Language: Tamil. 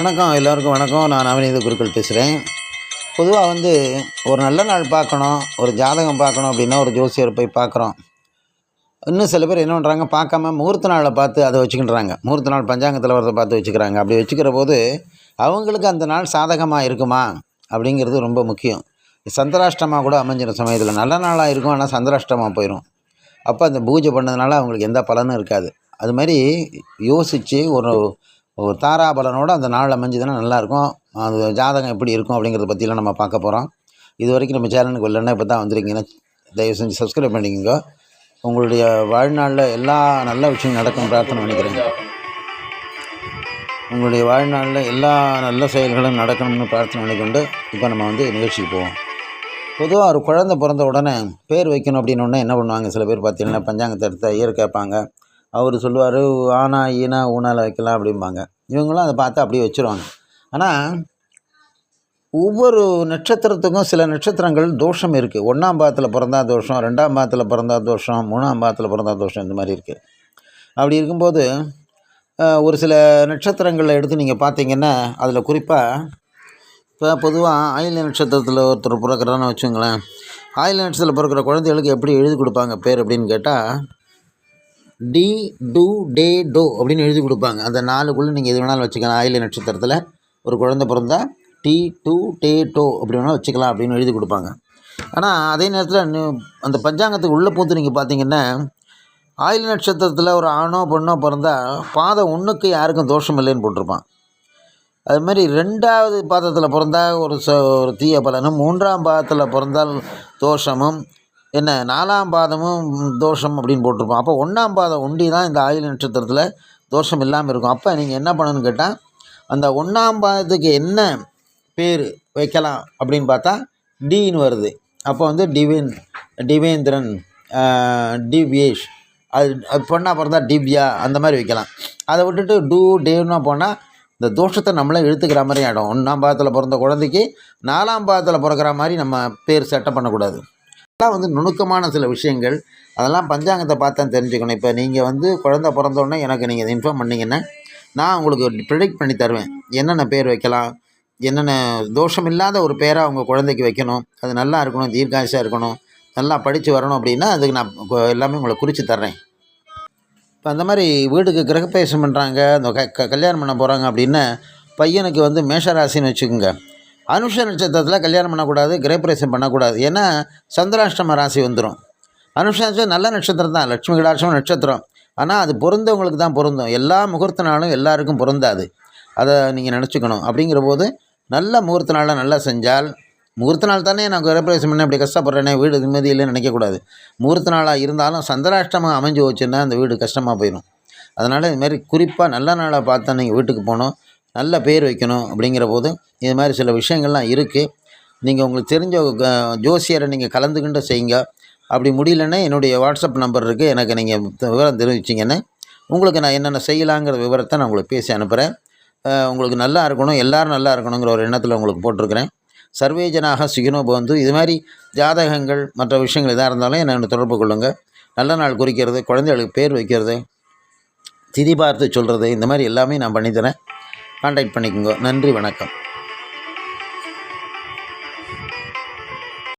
வணக்கம் எல்லோருக்கும் வணக்கம். நான் நவநீத குருக்கள் பேசுகிறேன். பொதுவாக வந்து ஒரு நல்ல நாள் பார்க்கணும் ஒரு ஜாதகம் பார்க்கணும் அப்படின்னா ஒரு ஜோசியர் போய் பார்க்குறோம். இன்னும் சில பேர் என்ன பண்ணுறாங்க பார்க்காம முகூர்த்த நாளை பார்த்து அதை வச்சுக்கின்றாங்க. முகூர்த்த நாள் பஞ்சாங்கத்தில் வரதை பார்த்து வச்சுக்கிறாங்க. அப்படி வச்சுக்கிற போது அவங்களுக்கு அந்த நாள் சாதகமாக இருக்குமா அப்படிங்கிறது ரொம்ப முக்கியம். சந்திராஷ்டமாக கூட அமைஞ்சிடும் சமயத்தில் நல்ல நாளாக இருக்கும் ஆனால் சந்திராஷ்டமாக போயிடும் அப்போ அந்த பூஜை பண்ணதுனால அவங்களுக்கு எந்த பலனும் இருக்காது. அது மாதிரி யோசித்து ஒரு ஒரு தாராபலனோடு அந்த நாள் அமைஞ்சதுன்னா நல்லாயிருக்கும். அது ஜாதகம் எப்படி இருக்கும் அப்படிங்கிறத பற்றிலாம் நம்ம பார்க்க போகிறோம் இது வரைக்கும் நம்ம சேனலுக்கு இல்லைன்னா இப்போ தான் வந்திருக்கீங்கன்னா தயவு செஞ்சு சப்ஸ்கிரைப் பண்ணிக்கோங்க. உங்களுடைய வாழ்நாளில் எல்லா நல்ல விஷயம் நடக்கும் பிரார்த்தனை பண்ணிக்கிறேங்க உங்களுடைய வாழ்நாளில் எல்லா நல்ல செயல்களும் நடக்கணும்னு பிரார்த்தனை பண்ணிக்கொண்டு இப்போ நம்ம வந்து நிகழ்ச்சிக்கு போவோம். பொதுவாக ஒரு குழந்தை பிறந்த உடனே பேர் வைக்கணும் அப்படின்னு என்ன பண்ணுவாங்க? சில பேர் பார்த்தீங்கன்னா பஞ்சாங்கத்தை எடுத்து ஐயர் கேட்பாங்க. அவர் சொல்லுவார் ஆனா ஈனா ஊனால் வைக்கலாம் அப்படிம்பாங்க. இவங்களும் அதை பார்த்து அப்படியே வச்சுருவாங்க. ஆனால் ஒவ்வொரு நட்சத்திரத்துக்கும் சில நட்சத்திரங்கள் தோஷம் இருக்குது ஒன்றாம் பாதத்தில் பிறந்தா தோஷம் ரெண்டாம் பாதத்தில் பிறந்தா தோஷம் மூணாம் பாதத்தில் பிறந்தா தோஷம் இந்த மாதிரி இருக்குது அப்படி இருக்கும்போது ஒரு சில நட்சத்திரங்களை எடுத்து நீங்கள் பார்த்தீங்கன்னா அதில் குறிப்பாக இப்போ பொதுவாக ஆயில் நட்சத்திரத்தில் ஒருத்தர் பிறக்கிறான்னு வச்சுங்களேன். ஆயில் நட்சத்திரத்தில் பிறக்கிற குழந்தைகளுக்கு எப்படி எழுதி கொடுப்பாங்க பேர் அப்படின்னு கேட்டால் டி டு டே டோ அப்படின்னு எழுதி கொடுப்பாங்க. அந்த நாலுக்குள்ளே நீங்கள் எது வேணாலும் வச்சுக்கலாம். ஆயில நட்சத்திரத்தில் ஒரு குழந்தை பிறந்தா டி டு டே டோ அப்படி வேணால் வச்சுக்கலாம் அப்படின்னு எழுதி கொடுப்பாங்க. ஆனால் அதே நேரத்தில் அந்த பஞ்சாங்கத்துக்கு உள்ளே போத்து நீங்கள் பார்த்தீங்கன்னா ஆயில்ய நட்சத்திரத்தில் ஒரு ஆணோ பொண்ணோ பிறந்தால் பாதம் ஒன்றுக்கு யாருக்கும் தோஷம் இல்லைன்னு போட்டிருப்பான். அது மாதிரி ரெண்டாவது பாதத்தில் பிறந்தா ஒரு ச ஒரு தீய பலனும் மூன்றாம் பாதத்தில் பிறந்தால் தோஷமும் என்ன நாலாம் பாதமும் தோஷம் அப்படின்னு போட்டிருப்போம். அப்போ ஒன்றாம் பாதம் ஒண்டி தான் இந்த ஆயுள் நட்சத்திரத்தில் தோஷம் இல்லாமல் இருக்கும். அப்போ நீங்கள் என்ன பண்ணணும்னு கேட்டால் அந்த ஒன்றாம் பாதத்துக்கு என்ன பேர் வைக்கலாம் அப்படின்னு பார்த்தா டின்னு வருது. அப்போ வந்து டிவின் டிவேந்திரன் டிவியேஷ் அது அது பொண்ணாக பிறந்தா டிவ்யா அந்த மாதிரி வைக்கலாம். அதை விட்டுட்டு டூ டேன்னா போனால் இந்த தோஷத்தை நம்மளே இழுத்துக்கிற மாதிரி ஆகிடும் ஒன்றாம் பாதத்தில் பிறந்த குழந்தைக்கு நாலாம் பாதத்தில் பிறக்கிற மாதிரி நம்ம பேர் செட்டப் பண்ணக்கூடாது. அதெல்லாம் வந்து நுணுக்கமான சில விஷயங்கள். அதெல்லாம் பஞ்சாங்கத்தை பார்த்தா தெரிஞ்சுக்கணும். இப்போ நீங்கள் வந்து குழந்த பிறந்தோடனே எனக்கு நீங்கள் இதை இன்ஃபார்ம் பண்ணிங்கன்னா நான் உங்களுக்கு ப்ரிடிக்ட் பண்ணி தருவேன். என்னென்ன பேர் வைக்கலாம்? என்னென்ன தோஷம் இல்லாத ஒரு பேராக அவங்க குழந்தைக்கு வைக்கணும்? அது நல்லா இருக்கணும் தீர்காசாக இருக்கணும் நல்லா படித்து வரணும் அப்படின்னா அதுக்கு நான் எல்லாமே உங்களை குறித்து தர்றேன். இப்போ அந்த மாதிரி வீட்டுக்கு கிரகப்பிரவேசம் பண்ணுறாங்க அந்த க க- கல்யாணம் பண்ண போகிறாங்க அப்படின்னா பையனுக்கு வந்து மேஷராசின்னு வச்சுக்கோங்க. அனுஷ நட்சத்திரத்தில் கல்யாணம் பண்ணக்கூடாது கிரகப்பிரவேசம் பண்ணக்கூடாது. ஏன்னா சந்திராஷ்டம ராசி வந்துடும் அனுஷம் நல்ல நட்சத்திரம் தான். லட்சுமி கடாட்சம் நட்சத்திரம். ஆனால் அது பொருந்தவங்களுக்கு தான் பொருந்தும். எல்லா முகூர்த்த நாளும் எல்லாருக்கும் பொருந்தாது. அதை நீங்கள் நினச்சிக்கணும். அப்படிங்கிற போது நல்ல முகூர்த்த நாளில் நல்லா செஞ்சால் முகூர்த்த நாள் தானே நான் கிரகப்பிரவேசம் பண்ண இப்படி கஷ்டப்படுறேனே வீடு நிம்மதி இல்லைன்னு நினைக்கக்கூடாது. முகூர்த்த நாளாக இருந்தாலும் சந்திராஷ்டமம் அமைஞ்சு போச்சுன்னா அந்த வீடு கஷ்டமாக போயிடும் அதனால் இதுமாரி குறிப்பாக நல்ல நாளாக பார்த்தா நீங்கள் வீட்டுக்கு போகணும். நல்ல பேர் வைக்கணும் அப்படிங்கிற போது இது மாதிரி சில விஷயங்கள்லாம் இருக்குது நீங்கள் உங்களுக்கு தெரிஞ்ச க- ஜோசியரை நீங்கள் கலந்துக்கிட்டு செய்யுங்க. அப்படி முடியலன்னா என்னுடைய வாட்ஸ்அப் நம்பர் இருக்குது எனக்கு நீங்கள் விவரம் தெரிவிச்சிங்கன்னு உங்களுக்கு நான் என்னென்ன செய்யலாங்கிற விவரத்தை நான் உங்களுக்கு பேசி அனுப்புகிறேன் உங்களுக்கு நல்லா இருக்கணும். எல்லோரும் நல்லா இருக்கணுங்கிற ஒரு எண்ணத்தில் உங்களுக்கு போட்டிருக்கிறேன். சர்வேஜனாக சுகினோ பந்து இது மாதிரி ஜாதகங்கள் மற்ற விஷயங்கள் எதாக இருந்தாலும் என்னை தொடர்பு கொள்ளுங்கள் நல்ல நாள் குறிக்கிறது குழந்தைகளுக்கு பேர் வைக்கிறது திதி பார்த்து சொல்கிறது இந்த மாதிரி எல்லாமே நான் பண்ணித்தரேன். கான்டாக்ட் பண்ணிக்கோங்க. நன்றி வணக்கம்.